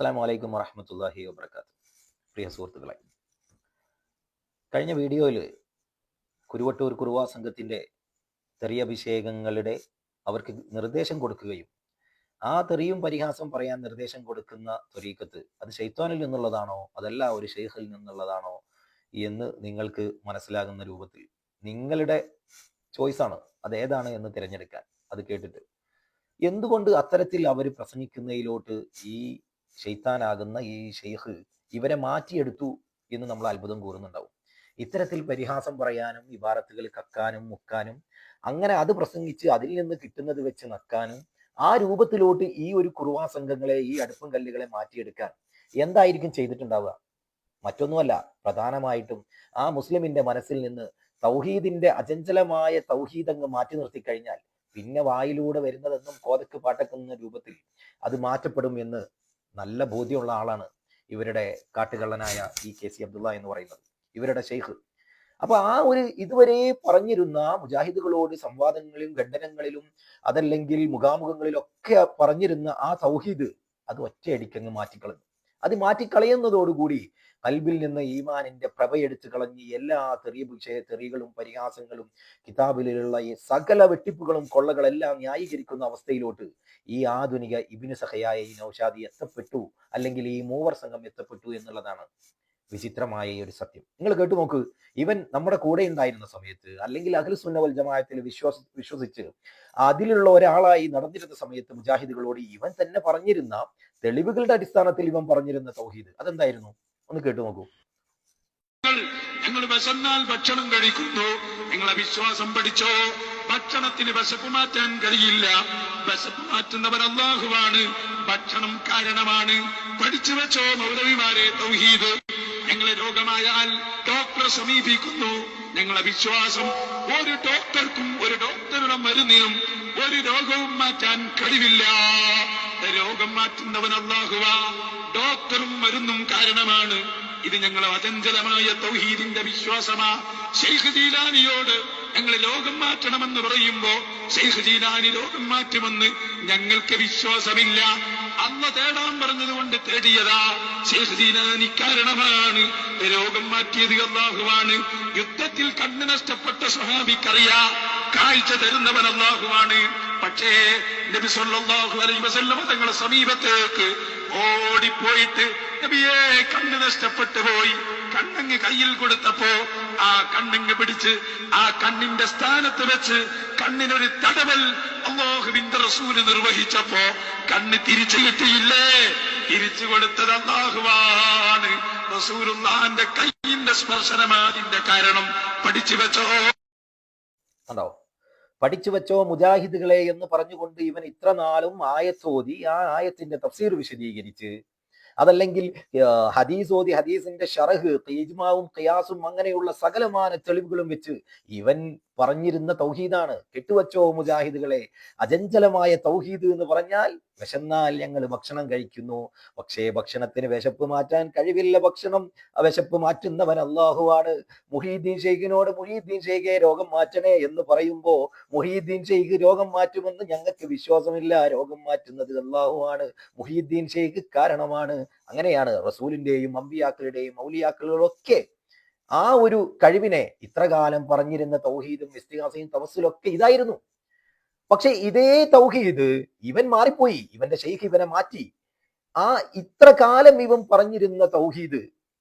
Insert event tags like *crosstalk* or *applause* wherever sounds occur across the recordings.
അസ്സാം വലൈക്കും വറഹമത്തല്ലാഹി വാത്തു പ്രിയ സുഹൃത്തുക്കളെ കഴിഞ്ഞ വീഡിയോയിൽ കുരുവട്ടൂർ കുറുവാ സംഘത്തിന്റെ തെറിയഭിഷേകങ്ങളുടെ അവർക്ക് നിർദ്ദേശം കൊടുക്കുകയും ആ തെറിയും പരിഹാസം പറയാൻ നിർദ്ദേശം കൊടുക്കുന്ന ത്വരീക്കത്ത് അത് ഷെയ്ത്താനിൽ നിന്നുള്ളതാണോ? അതല്ല ഒരു ഷെയ്ഖിൽ നിന്നുള്ളതാണോ? എന്ന് നിങ്ങൾക്ക് മനസ്സിലാകുന്ന രൂപത്തിൽ നിങ്ങളുടെ ചോയ്സാണ് അത് ഏതാണ് എന്ന് തിരഞ്ഞെടുക്കാൻ അത് കേട്ടിട്ട്. എന്തുകൊണ്ട് അത്തരത്തിൽ അവർ പ്രസംഗിക്കുന്നതിലോട്ട് ഈ ഷെയ്ത്താനാകുന്ന ഈ ഷെയ്ഖ് ഇവരെ മാറ്റിയെടുത്തു എന്ന് നമ്മൾ അത്ഭുതം കൂറുന്നുണ്ടാവും. ഇത്തരത്തിൽ പരിഹാസം പറയാനും ഇബാറത്തുകൾ കക്കാനും മുക്കാനും അങ്ങനെ അത് പ്രസംഗിച്ച് അതിൽ നിന്ന് കിട്ടുന്നത് വെച്ച് നക്കാനും ആ രൂപത്തിലോട്ട് ഈ ഒരു കുറുവാ സംഘങ്ങളെ ഈ അടുപ്പം കല്ലുകളെ മാറ്റിയെടുക്കാൻ എന്തായിരിക്കും ചെയ്തിട്ടുണ്ടാവുക? മറ്റൊന്നുമല്ല പ്രധാനമായിട്ടും ആ മുസ്ലിമിന്റെ മനസ്സിൽ നിന്ന് തൗഹീദിന്റെ അചഞ്ചലമായ തൗഹീദ് അങ്ങ് മാറ്റി നിർത്തി കഴിഞ്ഞാൽ പിന്നെ വായിലൂടെ വരുന്നതെന്നും കോതക്ക് പാട്ടക്കുന്ന രൂപത്തിൽ അത് മാറ്റപ്പെടും എന്ന് നല്ല ബോധ്യമുള്ള ആളാണ് ഇവരുടെ കാട്ടുകള്ളനായ ഇ കെ സി അബ്ദുള്ള എന്ന് പറയുന്നത് ഇവരുടെ ഷെയ്ഖ് അപ്പൊ ആ ഒരു ഇതുവരെ പറഞ്ഞിരുന്ന മുജാഹിദുകളോട് സംവാദങ്ങളിലും ഖണ്ഡനങ്ങളിലും അതല്ലെങ്കിൽ മുഖാമുഖങ്ങളിലൊക്കെ പറഞ്ഞിരുന്ന ആ തൗഹീദ് അത് ഒറ്റയടിക്കങ്ങ് മാറ്റിക്കളഞ്ഞു. അത് മാറ്റിക്കളയുന്നതോടുകൂടി കൽബിൽ നിന്ന് ഈമാനിന്റെ പ്രഭയെടുത്ത് കളഞ്ഞ് എല്ലാ തെറിയ തെറികളും പരിഹാസങ്ങളും കിതാബിലുള്ള ഈ സകല വെട്ടിപ്പുകളും കൊള്ളകളെല്ലാം ന്യായീകരിക്കുന്ന അവസ്ഥയിലോട്ട് ഈ ആധുനിക ഇബിന് സഹയായ ഈ നൌഷാദി എത്തപ്പെട്ടു അല്ലെങ്കിൽ ഈ മൂവർ സംഘം എത്തപ്പെട്ടു എന്നുള്ളതാണ് വിചിത്രമായ ഒരു സത്യം. നിങ്ങൾ കേട്ടു നോക്ക് ഇവൻ നമ്മുടെ കൂടെ ഉണ്ടായിരുന്ന സമയത്ത് അല്ലെങ്കിൽ അഖിൽ സുന്നവൽ ജമാഅത്തിൽ വിശ്വാസ വിശ്വസിച്ച് അതിലുള്ള ഒരാളായി നടന്നിരുന്ന സമയത്ത് മുജാഹിദുകളോട് ഇവൻ തന്നെ പറഞ്ഞിരുന്ന തെളിവുകളുടെ അടിസ്ഥാനത്തിൽ ഇവൻ പറഞ്ഞിരുന്ന തൗഹീദ് അതെന്തായിരുന്നു? ഒന്ന് കേട്ടു നോക്കൂ. നിങ്ങൾ വിശന്നാൽ ഭക്ഷണം കഴിക്കുന്നു. നിങ്ങളെ വിശ്വാസം പഠിച്ചോ? ഭക്ഷണത്തിന് വിശപ്പ് മാറ്റാൻ കഴിയില്ല. വിശപ്പ് മാറ്റുന്നവൻ അള്ളാഹുവാണ് ഭക്ഷണം കാരണമാണ്. പഠിച്ചു വെച്ചോ മൗലവിമാരെ തൗഹീദ്. ഞങ്ങളെ രോഗമായാൽ ഡോക്ടറെ സമീപിക്കുന്നു. ഞങ്ങളെ വിശ്വാസം ഒരു ഡോക്ടർക്കും ഒരു ഡോക്ടറുടെ മരുന്നിനും ഒരു രോഗവും മാറ്റാൻ കഴിവില്ല. രോഗം മാറ്റുന്നവൻ അള്ളാഹുവ ഡോക്ടറും മരുന്നും കാരണമാണ്. ഇത് ഞങ്ങൾ അചഞ്ചലമായ തൗഹീദിന്റെ വിശ്വാസമാ. ഷെയ്ഖ് ജീലാനിയോട് ഞങ്ങൾ രോഗം മാറ്റണമെന്ന് പറയുമ്പോ ഷെയ്ഖ് ജീലാനി രോഗം മാറ്റുമെന്ന് ഞങ്ങൾക്ക് വിശ്വാസമില്ല. അന്ന് തേടാൻ പറഞ്ഞതുകൊണ്ട് തേടിയതാ. ഷെയ്ഖ് ജീലാനി കാരണമാണ്. രോഗം മാറ്റിയത് അള്ളാഹുവാണ്. യുദ്ധത്തിൽ കണ്ണു നഷ്ടപ്പെട്ട സ്വഹാബിക്കറിയാ. കാഴ്ച തരുന്നവൻ അള്ളാഹുവാണ്. പക്ഷേ നബി സല്ലല്ലാഹു അലൈഹി വസല്ലമ തങ്ങളുടെ സമീപത്തേക്ക് ഓടിപ്പോയിട്ട് നബിയെ കണ്ണ് നഷ്ടപ്പെട്ടു പോയി. കണ്ണങ്ങ് കയ്യിൽ കൊടുത്തപ്പോ ആ കണ്ണങ്ങ് പിടിച്ച് ആ കണ്ണിന്റെ സ്ഥാനത്ത് വെച്ച് കണ്ണിനൊരു തടവൽ അള്ളാഹുവിന്റെ റസൂൽ നിർവഹിച്ചപ്പോ കണ്ണ് തിരിച്ചു കിട്ടിയില്ലേ? തിരിച്ചു കൊടുത്തത് അള്ളാഹുവാണ്. റസൂലുള്ളാന്റെ കയ്യിന്റെ സ്പർശനമാതിന്റെ കാരണം പഠിച്ചു വെച്ചോ. കണ്ടോ? പഠിച്ചു വെച്ചോ മുജാഹിദുകളെ എന്ന് പറഞ്ഞുകൊണ്ട് ഇവൻ ഇത്ര നാളും ആയത്തോതി ആ ആയത്തിന്റെ തഫ്സീർ വിശദീകരിച്ച് അതല്ലെങ്കിൽ ഹദീസ് ഓതി ഹദീസിന്റെ ഷറഹ് തീജ്മാവും ഖിയാസും അങ്ങനെയുള്ള സകലമാന തെളിവുകളും വെച്ച് ഇവൻ പറഞ്ഞിരുന്ന തൗഹീദാണ്. കെട്ടുവച്ചോ മുജാഹിദുകളെ? അജഞ്ചലമായ തൗഹീദ് എന്ന് പറഞ്ഞാൽ വിശന്നാൽ ഞങ്ങൾ ഭക്ഷണം കഴിക്കുന്നു. പക്ഷേ ഭക്ഷണത്തിന് വിശപ്പ് മാറ്റാൻ കഴിവില്ല ഭക്ഷണം. ആ വിശപ്പ് മാറ്റുന്നവൻ അള്ളാഹുവാണ് മുഹീദ്ദീൻ ഷെയ്ഖിനോട് മുഹീദ്ദീൻ ഷെയ്ഖെ രോഗം മാറ്റണേ എന്ന് പറയുമ്പോ മുഹീദ്ദീൻ ഷെയ്ഖ് രോഗം മാറ്റുമെന്ന് ഞങ്ങൾക്ക് വിശ്വാസമില്ല. രോഗം മാറ്റുന്നത് അള്ളാഹുവാണ് മുഹീദ്ദീൻ ഷെയ്ഖ് കാരണമാണ്. അങ്ങനെയാണ് റസൂലിന്റെയും അമ്പിയാക്കളുടെയും മൗലിയാക്കളുടെയും ഒക്കെ ആ ഒരു കഴിവിനെ ഇത്രകാലം പറഞ്ഞിരുന്ന തൗഹീദും ഇസ്തിഹാസയും തവസ്സിലൊക്കെ ഇതായിരുന്നു. പക്ഷെ ഇതേ തൗഹീദ് ഇവൻ മാറിപ്പോയി. ഇവന്റെ ഷെയ്ഖ് ഇവനെ മാറ്റി. ആ ഇത്ര കാലം ഇവൻ പറഞ്ഞിരുന്ന തൗഹീദ്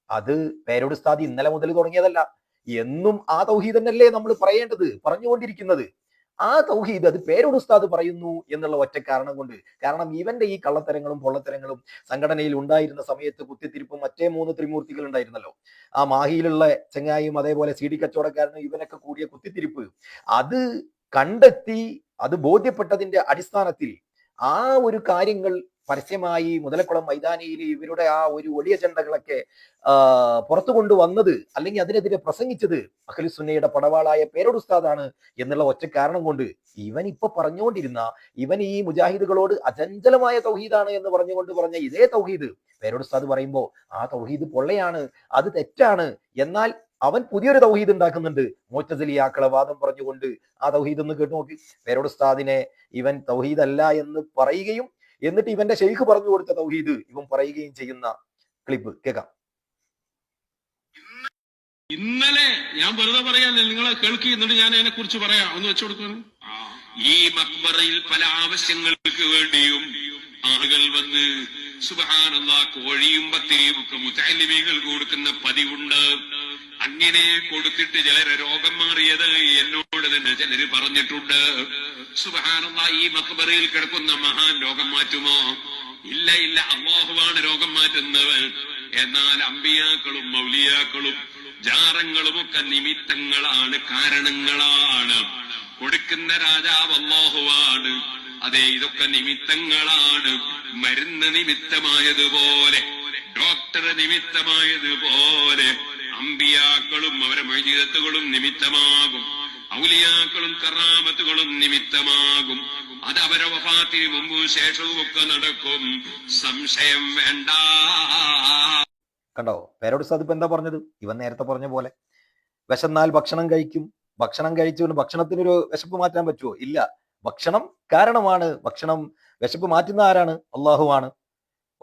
അത് പേരോട് സ്ഥാതി ഇന്നലെ മുതൽ തുടങ്ങിയതല്ല. എന്നും ആ തൗഹീദ് തന്നെയല്ലേ നമ്മൾ പറയേണ്ടത് പറഞ്ഞുകൊണ്ടിരിക്കുന്നത്. ആ തൗഹീദ് അത് പേരോട് ഉസ്താദ് പറയുന്നു എന്നുള്ള ഒറ്റ കാരണം കൊണ്ട്. കാരണം ഇവന്റെ ഈ കള്ളത്തരങ്ങളും പൊള്ളത്തരങ്ങളും സംഘടനയിൽ ഉണ്ടായിരുന്ന സമയത്ത് കുത്തിത്തിരിപ്പും മറ്റേ മൂന്ന് ത്രിമൂർത്തികൾ ഉണ്ടായിരുന്നല്ലോ. ആ മാഹിയിലുള്ള ചെങ്ങായും അതേപോലെ സി ഡി കച്ചവടക്കാരനും ഇവനൊക്കെ കൂടിയ കുത്തിത്തിരിപ്പ്. അത് കണ്ടെത്തി അത് ബോധ്യപ്പെട്ടതിന്റെ അടിസ്ഥാനത്തിൽ ആ ഒരു കാര്യങ്ങൾ പരസ്യമായി മുതലക്കുളം മൈതാനിയിൽ ഇവരുടെ ആ ഒരു ഒളിയ ചെണ്ടകളൊക്കെ പുറത്തു കൊണ്ടുവന്നത് അല്ലെങ്കിൽ അതിനെതിരെ പ്രസംഗിച്ചത് അഖിലുസുന്നയുടെ പടവാളായ പേരോടുസ്താദാണ് എന്നുള്ള ഒറ്റ കാരണം കൊണ്ട് ഇവൻ ഇപ്പൊ പറഞ്ഞുകൊണ്ടിരുന്ന ഇവൻ ഈ മുജാഹിദുകളോട് അചഞ്ചലമായ തൗഹീദാണ് എന്ന് പറഞ്ഞുകൊണ്ട് പറഞ്ഞ ഇതേ തൗഹീദ് പേരോടുസ്താദ് പറയുമ്പോൾ ആ തൗഹീദ് പൊള്ളയാണ് അത് തെറ്റാണ് എന്നാൽ അവൻ പുതിയൊരു തൗഹീദ് ഉണ്ടാക്കുന്നുണ്ട്. മോറ്റസലിയാക്കളെ വാദം പറഞ്ഞുകൊണ്ട് ആ തൗഹീദ് ഒന്ന് കേട്ടു നോക്കി. പേരോടുസ്താദിനെ ഇവൻ തൗഹീദ് അല്ല എന്ന് പറയുകയും എന്നിട്ട് ഇവന്റെ ഷെയ്ഖ് പറഞ്ഞു കൊടുത്ത തൗഹീദ് ഇവൻ പറയുകയും ചെയ്യുന്ന ക്ലിപ്പ് കേൾക്കാം. ഇന്നലെ ഞാൻ വെറുതെ പറയാല്ലേ നിങ്ങളെ കേൾക്കി എന്നിട്ട് ഞാൻ അതിനെ കുറിച്ച് പറയാം. ഒന്ന് വെച്ചു കൊടുക്കണം ഈ മക്ബറയിൽ പല ആവശ്യങ്ങൾക്ക് വേണ്ടിയും ആളുകൾ വന്ന് സുബഹാനല്ല കോഴിയും പത്തിരിയും ഒക്കെ മുത്തലിമികൾ കൊടുക്കുന്ന പതിവുണ്ട്. അങ്ങനെ കൊടുത്തിട്ട് ചിലരെ രോഗം മാറിയത് എന്നോട് തന്നെ ചിലര് പറഞ്ഞിട്ടുണ്ട്. സുബഹാനുള്ള ഈ മക്ബറയിൽ കിടക്കുന്ന മഹാൻ രോഗം മാറ്റുമോ? ഇല്ല ഇല്ല അള്ളാഹുവാണ് രോഗം മാറ്റുന്നവൻ. എന്നാൽ അമ്പിയാക്കളും മൗലിയാക്കളും ജാറങ്ങളും ഒക്കെ നിമിത്തങ്ങളാണ് കാരണങ്ങളാണ്. കൊടുക്കുന്ന രാജാവ് അള്ളാഹുവാണ് അതെ ഇതൊക്കെ നിമിത്തങ്ങളാണ്. മരുന്ന് നിമിത്തമായതുപോലെ ഡോക്ടർ നിമിത്തമായതുപോലെ അമ്പിയാക്കളും അവരെ മൈജീതത്തുകളും നിമിത്തമാകും. ഔലിയാക്കളും കറാമത്തുകളും നിമിത്തമാകും. അത് അവരെ വഫാത്തിന് മുമ്പും ശേഷവും ഒക്കെ നടക്കും. സംശയം വേണ്ട. കണ്ടോ? പേരോട് സാദ് എന്താ പറഞ്ഞത്? ഇവൻ നേരത്തെ പറഞ്ഞ പോലെ. വിശന്നാൽ ഭക്ഷണം കഴിക്കും. ഭക്ഷണം കഴിച്ചുകൊണ്ട് ഭക്ഷണത്തിനൊരു വിശപ്പ് മാറ്റാൻ പറ്റുമോ ഇല്ല. ഭക്ഷണം കാരണമാണ്. ഭക്ഷണം വിശപ്പ് മാറ്റുന്ന ആരാണ്? അള്ളാഹുവാണ്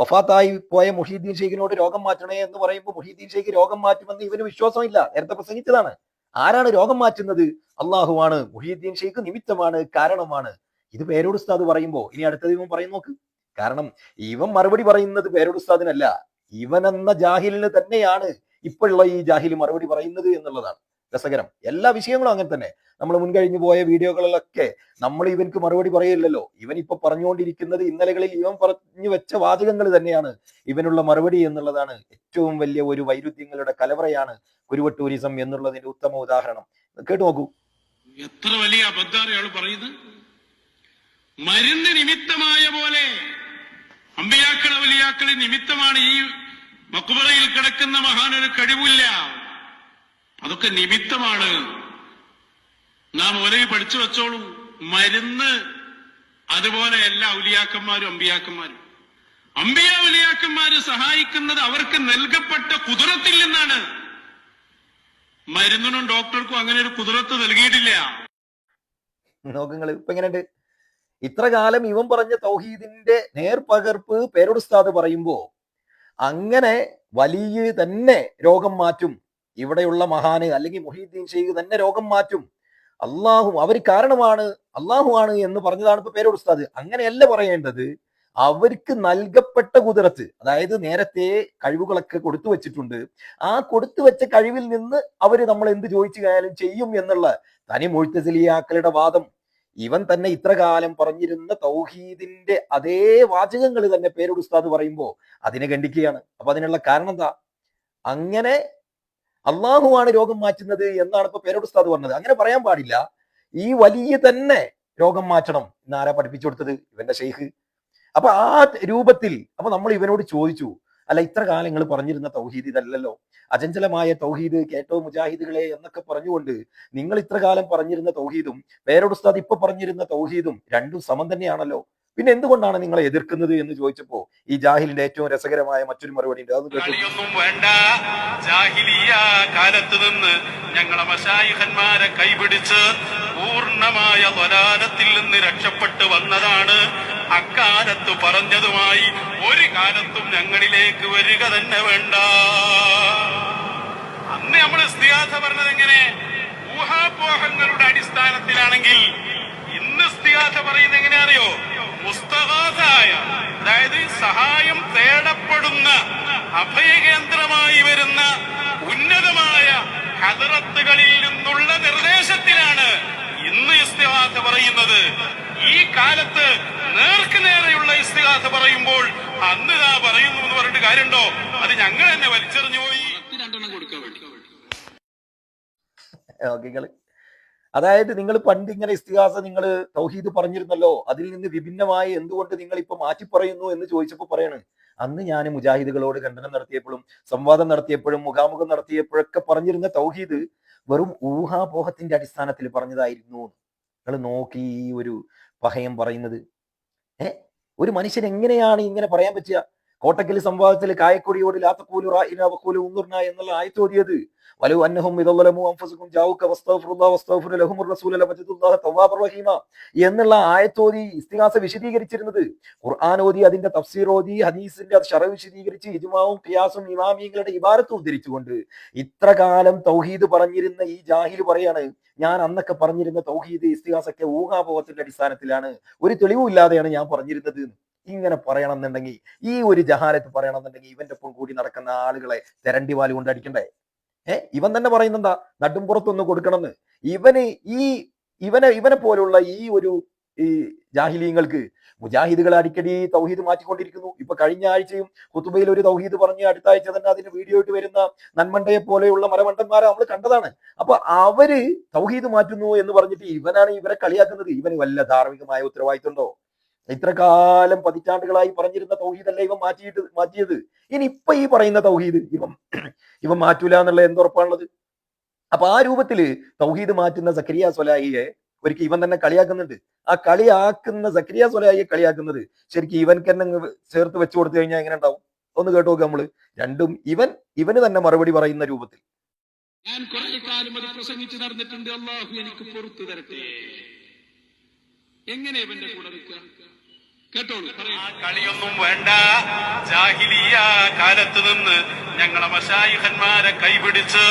വഫാത്തായി പോയ മുഹീദ്ദീൻ ഷെയ്ഖിനോട് രോഗം മാറ്റണേ എന്ന് പറയുമ്പോൾ മുഹീദ്ദീൻ ഷെയ്ഖ് രോഗം മാറ്റുമെന്ന് ഇവന് വിശ്വാസമില്ല. നേരത്തെ പ്രസംഗിച്ചതാണ്. ആരാണ് രോഗം മാറ്റുന്നത്? അള്ളാഹുവാണ്. മുഹീദ്ദീൻ ഷെയ്ഖ് നിമിത്തമാണ് കാരണമാണ്. ഇത് പേരോട് ഉസ്താദ് പറയുമ്പോ ഇനി അടുത്തത് ഇവൻ പറയും നോക്ക്. കാരണം ഇവൻ മറുപടി പറയുന്നത് പേരോട് ഉസ്താദിനല്ല. ഇവൻ എന്ന ജാഹിലിന് തന്നെയാണ് ഇപ്പോഴുള്ള ഈ ജാഹിൽ മറുപടി പറയുന്നത് എന്നുള്ളതാണ്. രസകരം. എല്ലാ വിഷയങ്ങളും അങ്ങനെ തന്നെ. നമ്മൾ മുൻകഴിഞ്ഞു പോയ വീഡിയോകളിലൊക്കെ നമ്മൾ ഇവൻക്ക് മറുപടി പറയില്ലല്ലോ. ഇവൻ ഇപ്പൊ പറഞ്ഞുകൊണ്ടിരിക്കുന്നത് ഇന്നലകളിൽ ഇവൻ പറഞ്ഞു വെച്ച വാചകങ്ങൾ തന്നെയാണ് ഇവനുള്ള മറുപടി എന്നുള്ളതാണ് ഏറ്റവും വലിയ ഒരു വൈരുദ്ധ്യങ്ങളുടെ കലവറയാണ് കുരുവട്ടൂരിസം എന്നുള്ളതിന്റെ ഉത്തമ ഉദാഹരണം. കേട്ടു നോക്കൂ. എത്ര വലിയ അബദ്ധാരയാണ് പറയുന്നത്? മരുന്ന് നിമിത്തമായ പോലെ അമ്പയാക്കളെ വലിയാക്കളെ നിമിത്തമാണ് ഈ മക്കുപറയിൽ കിടക്കുന്ന മഹാനൊരു കഴിവില്ല. അതൊക്കെ നിമിത്തമാണ്. നാം ഓലയിൽ പഠിച്ചു വെച്ചോളൂ. മരുന്ന് അതുപോലെ എല്ലാ ഔലിയാക്കന്മാരും അമ്പിയാക്കന്മാരും. അമ്പിയ ഔലിയാക്കന്മാര് സഹായിക്കുന്നത് അവർക്ക് നൽകപ്പെട്ട കുതിരത്തിൽ നിന്നാണ്. മരുന്നിനും ഡോക്ടർക്കും അങ്ങനെ ഒരു കുതിരത്ത് നൽകിയിട്ടില്ല. നോക്കുങ്ങൾ ഇപ്പൊ എങ്ങനെയുണ്ട്? ഇത്ര കാലം ഇവൻ പറഞ്ഞ തൗഹീദിന്റെ നേർപകർപ്പ് ഉസ്താദ് പറയുമ്പോ അങ്ങനെ വലിയ തന്നെ രോഗം മാറ്റും. ഇവിടെയുള്ള മഹാന് അല്ലെങ്കിൽ മുഹീദ്ദീൻ ഷെയ്ഖ് തന്നെ രോഗം മാറ്റും. അള്ളാഹു അവർ കാരണമാണ് അള്ളാഹു ആണ് എന്ന് പറഞ്ഞതാണ് ഇപ്പൊ പേരോട് ഉസ്താദ്. അങ്ങനെയല്ല പറയേണ്ടത്. അവർക്ക് നൽകപ്പെട്ട കുതിരത്ത് അതായത് നേരത്തെ കഴിവുകളൊക്കെ കൊടുത്തു വെച്ചിട്ടുണ്ട്. ആ കൊടുത്തു വെച്ച കഴിവിൽ നിന്ന് അവർ നമ്മൾ എന്ത് ചോദിച്ചു കഴിഞ്ഞാലും ചെയ്യും എന്നുള്ള തനി മുഴുത്തസിലിയാക്കളുടെ വാദം. ഇവൻ തന്നെ ഇത്ര കാലം പറഞ്ഞിരുന്ന തൗഹീദിന്റെ അതേ വാചകങ്ങൾ തന്നെ പേരോട് ഉസ്താദ് പറയുമ്പോൾ അതിനെ ഖണ്ഡിക്കുകയാണ്. അപ്പൊ അതിനുള്ള കാരണം എന്താ അങ്ങനെ അള്ളാഹുവാണ് രോഗം മാറ്റുന്നത് എന്നാണ് ഇപ്പൊ പേരോട് ഉസ്താദ് പറഞ്ഞത്. അങ്ങനെ പറയാൻ പാടില്ല. ഈ വലിയ തന്നെ രോഗം മാറ്റണം എന്നാരാ പഠിപ്പിച്ചു കൊടുത്തത്? ഇവന്റെ ഷെയ്ഖ് അപ്പൊ ആ രൂപത്തിൽ അപ്പൊ നമ്മൾ ഇവനോട് ചോദിച്ചു അല്ല ഇത്ര കാലം കാലങ്ങൾ പറഞ്ഞിരുന്ന തൗഹീദ് ഇതല്ലല്ലോ. അചഞ്ചലമായ തൗഹീദ് കേട്ടോ മുജാഹിദുകളെ എന്നൊക്കെ പറഞ്ഞുകൊണ്ട് നിങ്ങൾ ഇത്ര കാലം പറഞ്ഞിരുന്ന തൗഹീദും പേരോട് ഉസ്താദ് ഇപ്പൊ പറഞ്ഞിരുന്ന തൗഹീദും രണ്ടും സമം തന്നെയാണല്ലോ. പിന്നെ എന്തുകൊണ്ടാണ് നിങ്ങളെ എതിർക്കുന്നത് എന്ന് ചോദിച്ചപ്പോ ഈ ജാഹിലിന്റെ ഏറ്റവും രസകരമായ മറ്റൊരു മറുപടി ഉണ്ട് വേണ്ട. ജാഹിലിയ കാലത്ത് നിന്ന് ഞങ്ങളെ മശായിഹന്മാരെ കൈപിടിച്ച് പൂർണമായ വലാലത്തിൽ നിന്ന് രക്ഷപ്പെട്ട് വന്നതാണ്. അക്കാലത്ത് പറഞ്ഞതുമായി ഒരു കാലത്തും ഞങ്ങളിലേക്ക് വരിക തന്നെ വേണ്ട. അന്ന് നമ്മൾ സ്ഥിയാസ പറഞ്ഞത് എങ്ങനെ? ഊഹാപോഹങ്ങളുടെ അടിസ്ഥാനത്തിലാണെങ്കിൽ ഇന്ന് സ്ഥിയാസ പറയുന്നത് എങ്ങനെ അറിയോ? മുസ്തഹാസായ അതായത് സഹായം തേടപ്പെടുന്ന അഭയകേന്ദ്രമായി വരുന്ന ഉന്നതമായ ഹദറത്തുകളിൽ നിന്നുള്ള നിർദ്ദേശത്തിലാണ് ഇന്ന് ഇസ്തിഹാസ പറയുന്നത്. ഈ കാലത്ത് നേർക്ക് നേരെയുള്ള ഇസ്തിഹാസ പറയുമ്പോൾ അന്ന് ഇതാ പറയുന്നു എന്ന് പറഞ്ഞിട്ട് കാര്യമുണ്ടോ? അത് ഞങ്ങൾ തന്നെ വലിച്ചെറിഞ്ഞു പോയി. രണ്ടെണ്ണം കൊടുക്കാൻ വേണ്ടി. നോക്കിങ്ങൾ അതായത് നിങ്ങൾ പണ്ട് ഇങ്ങനെ ഇസ്തിഹാസ നിങ്ങൾ തൗഹീദ് പറഞ്ഞിരുന്നല്ലോ അതിൽ നിന്ന് വിഭിന്നമായി എന്തുകൊണ്ട് നിങ്ങൾ ഇപ്പൊ മാറ്റി പറയുന്നു എന്ന് ചോദിച്ചപ്പോൾ പറയണ് അന്ന് ഞാൻ മുജാഹിദുകളോട് ഖണ്ഡനം നടത്തിയപ്പോഴും സംവാദം നടത്തിയപ്പോഴും മുഖാമുഖം നടത്തിയപ്പോഴൊക്കെ പറഞ്ഞിരുന്ന തൗഹീദ് വെറും ഊഹാപോഹത്തിന്റെ അടിസ്ഥാനത്തിൽ പറഞ്ഞതായിരുന്നു നിങ്ങൾ നോക്കി ഒരു പഹയം പറയുന്നത്. ഏ? ഒരു മനുഷ്യൻ എങ്ങനെയാണ് ഇങ്ങനെ പറയാൻ പറ്റുക? കോട്ടക്കൽ സംവാദത്തിൽ കായക്കൊടിയോട് ലാത്തക്കൂലു റായിന വക്കൂലു ഉന്നുർന എന്നുള്ള ആയത്തോതിയത് വലു അന്നഹും എന്നുള്ള ആയത്തോതി ഇസ്തിഹാസ വിശദീകരിച്ചിരുന്നത്. ഖുർആൻ ഓതി അതിന്റെ തഫ്സീർ ഓതി ഹദീസിന്റെ ഷറ വിശദീകരിച്ച് ഇജ്മാവും ഖിയാസും ഇമാമിയങ്ങളുടെ ഇബാരത്ത് ഉദ്ധരിച്ചുകൊണ്ട് ഇത്ര കാലം തൗഹീദ് പറഞ്ഞിരുന്ന ഈ ജാഹിൽ പറയാണ് ഞാൻ അന്നൊക്കെ പറഞ്ഞിരുന്ന തൗഹീദ് ഇസ്തിഹാസൊക്കെ ഊഹാപോഹത്തിന്റെ അടിസ്ഥാനത്തിലാണ്. ഒരു തെളിവും ഇല്ലാതെയാണ് ഞാൻ പറഞ്ഞിരുന്നത്. ഇങ്ങനെ പറയണമെന്നുണ്ടെങ്കിൽ ഈ ഒരു ജഹാലത്ത് പറയണമെന്നുണ്ടെങ്കിൽ ഇവന്റെ ഒപ്പം കൂടി നടക്കുന്ന ആളുകളെ തെരണ്ടി വാലി കൊണ്ട് അടിക്കണ്ടേ ഏ? ഇവൻ തന്നെ പറയുന്നെന്താ? നടുംപുറത്തൊന്ന് കൊടുക്കണമെന്ന്. ഇവന് ഈ ഇവനെ ഇവനെ പോലുള്ള ഈ ഒരു ഈ ജാഹിലീങ്ങൾക്ക് മുജാഹിദുകൾ അടിക്കടി തൗഹീദ് മാറ്റിക്കൊണ്ടിരിക്കുന്നു. ഇപ്പൊ കഴിഞ്ഞ ആഴ്ചയും കുത്തുബയിൽ ഒരു തൗഹീദ് പറഞ്ഞ് അടുത്ത ആഴ്ച തന്നെ അതിന് വീഡിയോ ഇട്ട് വരുന്ന നന്മണ്ടയെ പോലെയുള്ള മരമണ്ടന്മാരെ നമ്മൾ കണ്ടതാണ്. അപ്പൊ അവർ തൗഹീദ് മാറ്റുന്നു എന്ന് പറഞ്ഞിട്ട് ഇവനാണ് ഇവരെ കളിയാക്കുന്നത്. ഇവന് വല്ല ധാർമ്മികമായ ഉത്തരവാദിത്തമുണ്ടോ ഇത്ര കാലം പതിറ്റാണ്ടുകളായി പറഞ്ഞിരുന്ന തൗഹീദല്ല ഇവൻ മാറ്റിയിട്ട് മാറ്റിയത്? ഇനി ഇപ്പൊ ഈ പറയുന്ന തൗഹീദ് ഇവൻ *clears throat* ഇവൻ മാറ്റൂല എന്നുള്ള എന്തുറപ്പാണുള്ളത് അപ്പൊ ആ രൂപത്തിൽ തൗഹീദ് മാറ്റുന്ന സക്രിയ സ്വലായിയെ ഒരിക്കൽ ഇവൻ തന്നെ കളിയാക്കുന്നുണ്ട്. ആ കളിയാക്കുന്ന സക്രിയ സ്വലായിയെ കളിയാക്കുന്നത് ശരിക്കും ഇവൻക്ക് തന്നെ ചേർത്ത് വെച്ചു കൊടുത്തു കഴിഞ്ഞാൽ എങ്ങനെ ഉണ്ടാവും? ഒന്ന് കേട്ടു നോക്ക് നമ്മൾ. രണ്ടും ഇവൻ ഇവന് തന്നെ മറുപടി പറയുന്ന രൂപത്തിൽ. ഞാൻ കുറെ കാലം അത് പ്രസംഗിച്ചു നടന്നിട്ടുണ്ട്. അള്ളാഹു എനിക്ക് പുറത്തു തരട്ടെ. എങ്ങനെ ഇവന്റെ കൂടെ നിൽക്കുക? കളിയൊന്നും വേണ്ട. ജാഹിലിയ കാലത്ത് നിന്ന് ഞങ്ങളെ മശായിഹന്മാരെ കൈപിടിച്ച്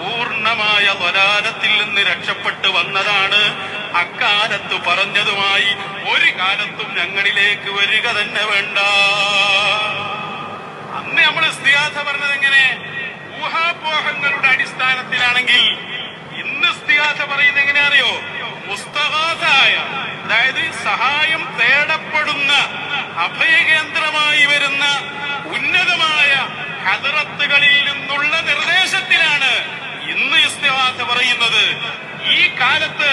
പൂർണമായ വലാലത്തിൽ നിന്ന് രക്ഷപ്പെട്ടു വന്നതാണ്. അക്കാലത്ത് പറഞ്ഞതുമായി ഒരു കാലത്തും ഞങ്ങളിലേക്ക് വരിക തന്നെ വേണ്ട. അന്ന് നമ്മൾ ഇസ്തിഹാസ പറഞ്ഞത് എങ്ങനെ? ഊഹാപോഹങ്ങളുടെ അടിസ്ഥാനത്തിലാണെങ്കിൽ ഇന്ന് ഇസ്തിഹാസ പറയുന്നത് എങ്ങനെ അറിയോ മുസ്തഹാസായ അതായത് സഹായം തേടപ്പെടുന്ന അഭയകേന്ദ്രമായി വരുന്ന ഉന്നതമായ ഹദറത്തുകളിൽ നിന്നുള്ള നിർദ്ദേശത്തിലാണ് ഇന്ന് ഇസ്തിഹാസ പറയുന്നത്. ഈ കാലത്ത്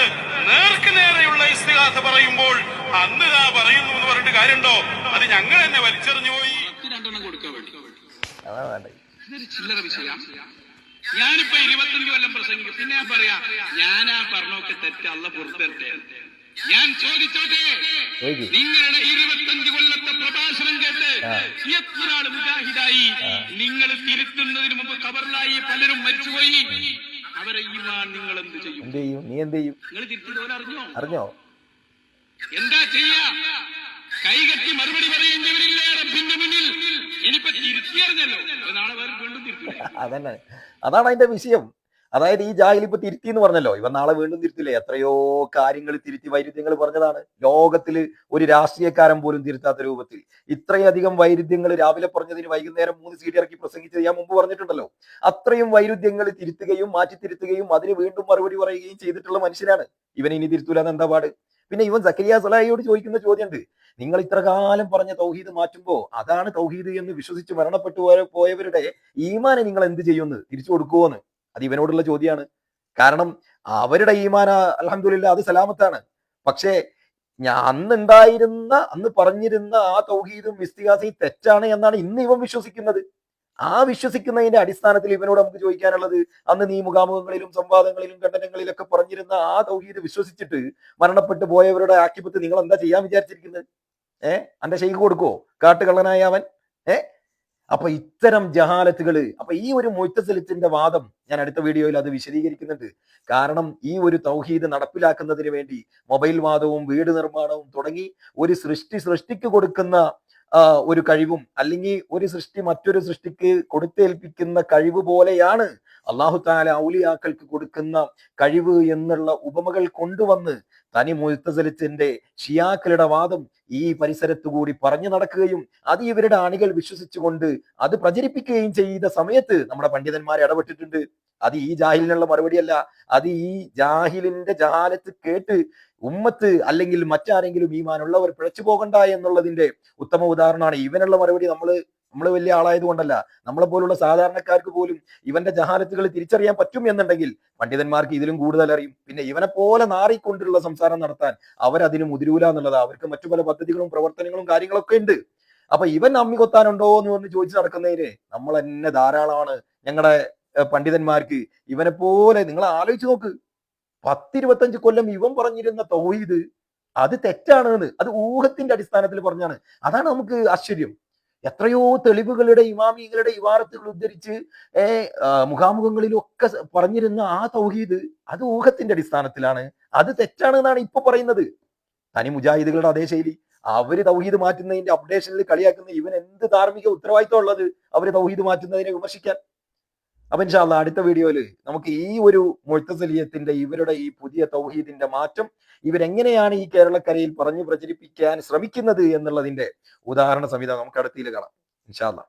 നേർക്ക് നേരെയുള്ള ഇസ്തിഹാസ പറയുമ്പോൾ അന്ന് ഇതാ പറയുന്നു എന്ന് പറഞ്ഞിട്ട് കാര്യമുണ്ടോ? അത് ഞങ്ങൾ തന്നെ വലിച്ചെറിഞ്ഞു പോയി. രണ്ടെണ്ണം കൊടുക്കാൻ വേണ്ടി. ചില്ലറ വിഷയം. ഞാനിപ്പോ ഇരുപത്തഞ്ച് കൊല്ലം പ്രസംഗിക്കും. പിന്നെ ഞാൻ പറയാ ഞാനാ പറഞ്ഞൊക്കെ തെറ്റ് അല്ല പുറത്തരട്ടെ ഞാൻ ചോദിച്ചോട്ടെ നിങ്ങളുടെ ഇരുപത്തഞ്ച് കൊല്ലത്തെ പ്രഭാഷണം കേട്ട്. എത്ര ആൾ മുജാഹിദായി? നിങ്ങൾ തിരുത്തുന്നതിന് മുമ്പ് കബറിലായി പലരും മരിച്ചുപോയി. അവരെ ഈമാൻ നിങ്ങൾ എന്ത് ചെയ്യും? നീ എന്ത് ചെയ്യും? നിങ്ങൾ തിരുത്തിയതുപോലെ അറിഞ്ഞോ? അറിഞ്ഞോ? എന്താ ചെയ്യാ? കൈകെട്ടി മറുപടി പറയേണ്ടവരില്ലേ റബ്ബിന്റെ മുന്നിൽ? ഇനിയിപ്പോ തിരുത്തിയറിഞ്ഞല്ലോ. നാളെ വേറെ വീണ്ടും അതന്നെ. അതാണ് അതിന്റെ വിഷയം. അതായത് ഈ ജാഹിൽ ഇപ്പൊ തിരുത്തി എന്ന് പറഞ്ഞല്ലോ. ഇവ നാളെ വീണ്ടും തിരുത്തില്ലേ? എത്രയോ കാര്യങ്ങൾ തിരുത്തി വൈരുദ്ധ്യങ്ങൾ പറഞ്ഞതാണ്. ലോകത്തിൽ ഒരു രാഷ്ട്രീയക്കാരൻ പോലും തിരുത്താത്ത രൂപത്തിൽ. ഇത്രയധികം വൈരുദ്ധ്യങ്ങൾ രാവിലെ പറഞ്ഞതിന് വൈകുന്നേരം മൂന്ന് സീഡി ഇറക്കി പ്രസംഗിച്ചത് ഞാൻ മുമ്പ് പറഞ്ഞിട്ടുണ്ടല്ലോ. അത്രയും വൈരുദ്ധ്യങ്ങൾ തിരുത്തുകയും മാറ്റി തിരുത്തുകയും അതിന് വീണ്ടും മറുപടി പറയുകയും ചെയ്തിട്ടുള്ള മനുഷ്യനാണ്. ഇവൻ ഇനി തിരുത്തൂലെന്ന് എന്താ പാട്? പിന്നെ ഇവൻ സക്കരിയ സലാഹിയോട് ചോദിക്കുന്ന ചോദ്യമുണ്ട്. നിങ്ങൾ ഇത്ര കാലം പറഞ്ഞ തൗഹീദ് മാറ്റുമ്പോ അതാണ് തൗഹീദ് എന്ന് വിശ്വസിച്ച് മരണപ്പെട്ടു പോയ- പോയവരുടെ ഈമാനെ നിങ്ങൾ എന്ത് ചെയ്യുമെന്ന് തിരിച്ചു കൊടുക്കുമോന്ന് അത് ഇവനോടുള്ള ചോദ്യമാണ് കാരണം അവരുടെ ഈമാന അലഹമില്ല അത് സലാമത്താണ്. പക്ഷേ ഞാൻ അന്നുണ്ടായിരുന്ന അന്ന് പറഞ്ഞിരുന്ന ആ തൗഹീദും വിസ്തികാസയും തെറ്റാണ് എന്നാണ് ഇന്ന് ഇവൻ വിശ്വസിക്കുന്നത്. ആ വിശ്വസിക്കുന്നതിന്റെ അടിസ്ഥാനത്തിൽ ഇവനോട് നമുക്ക് ചോദിക്കാനുള്ളത് അന്ന് നീ മുഖാമുഖങ്ങളിലും സംവാദങ്ങളിലും ഖണ്ഡനങ്ങളിലൊക്കെ പറഞ്ഞിരുന്ന ആ തൗഹീദ് വിശ്വസിച്ചിട്ട് മരണപ്പെട്ടു പോയവരുടെ ആക്കിപ്പത്ത് നിങ്ങൾ എന്താ ചെയ്യാൻ വിചാരിച്ചിരിക്കുന്നത്? ഏ? അന്റെ ഷെയ്ഖ് കൊടുക്കുവോ? കാട്ടുകള്ളനായ അവൻ? ഏ? അപ്പൊ ഇത്തരം ജഹാലത്തുകൾ അപ്പൊ ഈ ഒരു മുത്തസലിത്തിന്റെ വാദം ഞാൻ അടുത്ത വീഡിയോയിൽ അത് വിശദീകരിക്കുന്നുണ്ട്. കാരണം ഈ ഒരു തൗഹീദ് നടപ്പിലാക്കുന്നതിന് വേണ്ടി മൊബൈൽ വാദവും വീട് നിർമ്മാണവും തുടങ്ങി ഒരു സൃഷ്ടി സൃഷ്ടിക്ക് കൊടുക്കുന്ന ഒരു കഴിവും അല്ലെങ്കിൽ ഒരു സൃഷ്ടി മറ്റൊരു സൃഷ്ടിക്ക് കൊടുത്തേൽപ്പിക്കുന്ന കഴിവ് പോലെയാണ് അള്ളാഹു താല ഔലിയാക്കൾക്ക് കൊടുക്കുന്ന കഴിവ് എന്നുള്ള ഉപമകൾ കൊണ്ടുവന്ന് തനി മുഴുത്തസലിത്തിന്റെ ഷിയാക്കളുടെ വാദം ഈ പരിസരത്തു കൂടി പറഞ്ഞു നടക്കുകയും അത് ഇവരുടെ അണികൾ വിശ്വസിച്ചുകൊണ്ട് അത് പ്രചരിപ്പിക്കുകയും ചെയ്ത സമയത്ത് നമ്മുടെ പണ്ഡിതന്മാർ ഇടപെട്ടിട്ടുണ്ട്. അത് ഈ ജാഹിലിനുള്ള മറുപടിയല്ല. അത് ഈ ജാഹിലിന്റെ ജഹാലത്ത് കേട്ട് ഉമ്മത്ത് അല്ലെങ്കിൽ മറ്റാരെങ്കിലും ഈമാനുള്ളവർ പിഴച്ചു പോകണ്ട എന്നുള്ളതിന്റെ ഉത്തമ ഉദാഹരണമാണ്. ഇവനുള്ള മറുപടി നമ്മൾ നമ്മൾ വലിയ ആളായത് കൊണ്ടല്ല. നമ്മളെ പോലുള്ള സാധാരണക്കാർക്ക് പോലും ഇവന്റെ ജഹാലത്തുകൾ തിരിച്ചറിയാൻ പറ്റും എന്നുണ്ടെങ്കിൽ പണ്ഡിതന്മാർക്ക് ഇതിലും കൂടുതൽ അറിയും. പിന്നെ ഇവനെ പോലെ നാറിക്കൊണ്ടുള്ള സംസാരം നടത്താൻ അവരതിന് മുതിരൂല എന്നുള്ളത് അവർക്ക് മറ്റു പല പദ്ധതികളും പ്രവർത്തനങ്ങളും കാര്യങ്ങളൊക്കെ ഉണ്ട്. അപ്പൊ ഇവൻ അമ്മി കൊത്താനുണ്ടോ എന്ന് പറഞ്ഞ് ചോദിച്ചു നടക്കുന്നതിന് നമ്മൾ തന്നെ ധാരാളമാണ് ഞങ്ങളുടെ പണ്ഡിതന്മാർക്ക്. ഇവനെ പോലെ നിങ്ങൾ ആലോചിച്ച് നോക്ക്. പത്തിരുപത്തഞ്ച് കൊല്ലം ഇവൻ പറഞ്ഞിരുന്ന തൗഹീദ് അത് തെറ്റാണ് അത് ഊഹത്തിന്റെ അടിസ്ഥാനത്തിൽ പറഞ്ഞാണ്. അതാണ് നമുക്ക് ആശ്ചര്യം. എത്രയോ തെളിവുകളുടെ ഇമാമികളുടെ ഇവാറത്തുകൾ ഉദ്ധരിച്ച് ഏർ ആ, മുഖാമുഖങ്ങളിലും ഒക്കെ പറഞ്ഞിരുന്ന ആ തൗഹീദ് അത് ഊഹത്തിന്റെ അടിസ്ഥാനത്തിലാണ്. അത് തെറ്റാണ് എന്നാണ് ഇപ്പൊ പറയുന്നത്. തനി മുജാഹിദുകളുടെ അതേ ശൈലി. അവർ തൗഹീദ് മാറ്റുന്നതിന്റെ അപ്ഡേഷനിൽ കളിയാക്കുന്ന ഇവൻ എന്ത് ധാർമ്മിക ഉത്തരവാദിത്വം ഉള്ളത്? അവർ തൗഹീദ് മാറ്റുന്നതിനെ വിമർശിക്കാൻ. അപ്പൊ ഇൻഷാല്ല അടുത്ത വീഡിയോയിൽ നമുക്ക് ഈ ഒരു മുഴത്തസലിയത്തിന്റെ ഇവരുടെ ഈ പുതിയ തൗഹീദിന്റെ മാറ്റം ഇവരെങ്ങനെയാണ് ഈ കേരളക്കരയിൽ പറഞ്ഞു പ്രചരിപ്പിക്കാൻ ശ്രമിക്കുന്നത് എന്നുള്ളതിന്റെ ഉദാഹരണ സംവിധാനം നമുക്ക് അടുത്തിയിൽ കാണാം. ഇൻഷാല്ല